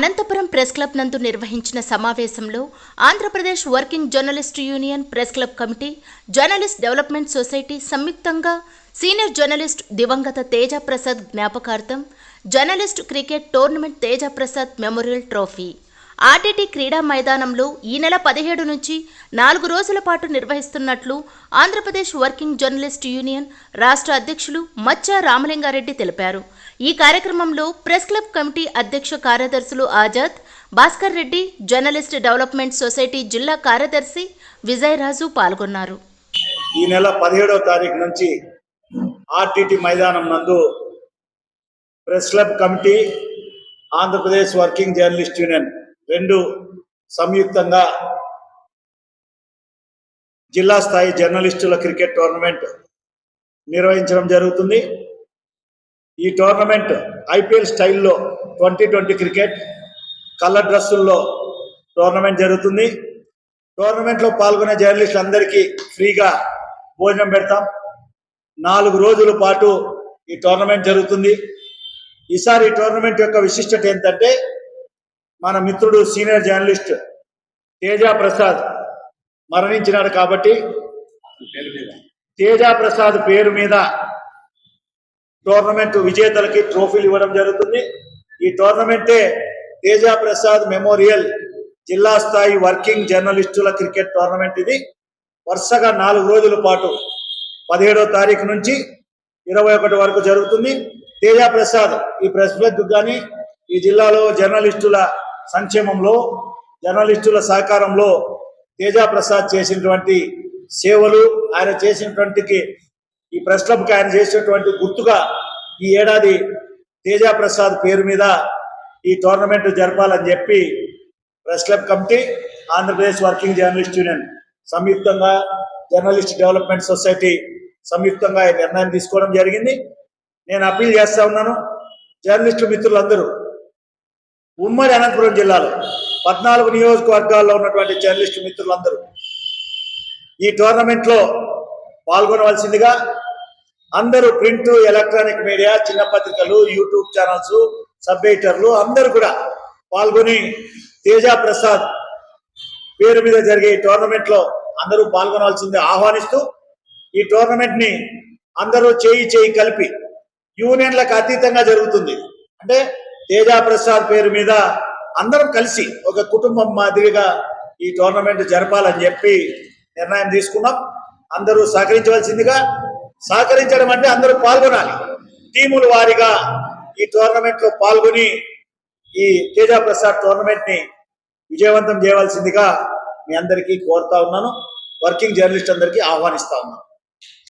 Anantapuram press club నందు నిర్వహించిన సమావేశంలో Andhra Pradesh working journalist union press club committee journalist development society సంయుక్తంగా senior journalist దివంగత తేజ ప్రసాద్ జ్ఞాపకార్థం journalist cricket tournament Teja Prasad memorial trophy. RTT క్రీడా మైదానంలో ఈ నెల పదిహేడు నుంచి నాలుగు రోజుల పాటు నిర్వహిస్తున్నట్లు ఆంధ్రప్రదేశ్ వర్కింగ్ జర్నలిస్ట్ యూనియన్ రాష్ట్ర అధ్యక్షులు మచ్చ రామలింగారెడ్డి తెలిపారు. ఈ కార్యక్రమంలో ప్రెస్ క్లబ్ కమిటీ అధ్యక్ష కార్యదర్శులు Azad Bhaskar Reddy journalist development society జిల్లా కార్యదర్శి విజయరాజు పాల్గొన్నారు. ఈ నెల పదిహేడవ తారీఖు నుంచి ఆర్టీటీ మైదానం నందు press club committee Andhra Pradesh working journalist union రెండు సంయుక్తంగా జిల్లా స్థాయి జర్నలిస్టుల క్రికెట్ టోర్నమెంట్ నిర్వహించడం జరుగుతుంది. ఈ టోర్నమెంట్ ఐపీఎల్ స్టైల్లో ట్వంటీ ట్వంటీ క్రికెట్ కలర్ డ్రెస్సుల్లో టోర్నమెంట్ జరుగుతుంది. టోర్నమెంట్లో పాల్గొనే జర్నలిస్టులు అందరికీ ఫ్రీగా భోజనం పెడతాం. నాలుగు రోజుల పాటు ఈ టోర్నమెంట్ జరుగుతుంది. ఈసారి ఈ టోర్నమెంట్ యొక్క విశిష్టత ఏంటంటే మన మిత్రుడు సీనియర్ జర్నలిస్ట్ తేజ ప్రసాద్ మరణించినాడు కాబట్టి తేజ ప్రసాద్ పేరు మీద టోర్నమెంట్ విజేతలకి ట్రోఫీలు ఇవ్వడం జరుగుతుంది. ఈ టోర్నమెంటే తేజ ప్రసాద్ మెమోరియల్ జిల్లా స్థాయి వర్కింగ్ జర్నలిస్టుల క్రికెట్ టోర్నమెంట్ ఇది. వరుసగా నాలుగు రోజుల పాటు పదిహేడో తారీఖు నుంచి ఇరవై ఒకటి వరకు జరుగుతుంది. తేజ ప్రసాద్ ఈ ప్రెస్ క్లబ్ కానీ ఈ జిల్లాలో జర్నలిస్టుల సంక్షేమంలో జర్నలిస్టుల సహకారంలో తేజ ప్రసాద్ చేసినటువంటి సేవలు ఆయన చేసినటువంటి ఈ ప్రెస్ క్లబ్కి ఆయన చేసినటువంటి గుర్తుగా ఈ ఏడాది తేజ ప్రసాద్ పేరు మీద ఈ టోర్నమెంట్ జరపాలని చెప్పి press club committee Andhra Pradesh working journalist union సంయుక్తంగా జర్నలిస్ట్ డెవలప్మెంట్ సొసైటీ సంయుక్తంగా ఈ నిర్ణయం తీసుకోవడం జరిగింది. నేను అప్పీల్ చేస్తా ఉన్నాను. జర్నలిస్టు మిత్రులందరూ ఉమ్మడి అనంతపురం జిల్లాలో పద్నాలుగు నియోజకవర్గాల్లో ఉన్నటువంటి జర్నలిస్ట్ మిత్రులందరూ ఈ టోర్నమెంట్లో పాల్గొనవలసిందిగా అందరూ ప్రింట్ ఎలక్ట్రానిక్ మీడియా చిన్న పత్రికలు యూట్యూబ్ ఛానల్స్ సబ్ ఎడిటర్లు అందరూ కూడా పాల్గొని తేజ ప్రసాద్ పేరు మీద జరిగే ఈ టోర్నమెంట్లో అందరూ పాల్గొనవలసింది ఆహ్వానిస్తూ ఈ టోర్నమెంట్ని అందరూ చేయి చేయి కలిపి యూనియన్లకు అతీతంగా జరుగుతుంది. అంటే తేజ ప్రసాద్ పేరు మీద అందరం కలిసి ఒక కుటుంబం మాదిరిగా ఈ టోర్నమెంట్ జరపాలని చెప్పి నిర్ణయం తీసుకున్నాం. అందరూ సహకరించవలసిందిగా సహకరించడం అంటే అందరూ పాల్గొనాలి. టీముల వారీగా ఈ టోర్నమెంట్లో పాల్గొని ఈ తేజ ప్రసాద్ టోర్నమెంట్ని విజయవంతం చేయవలసిందిగా మీ అందరికీ కోరుతా ఉన్నాను. వర్కింగ్ జర్నలిస్ట్ అందరికీ ఆహ్వానిస్తా ఉన్నాను.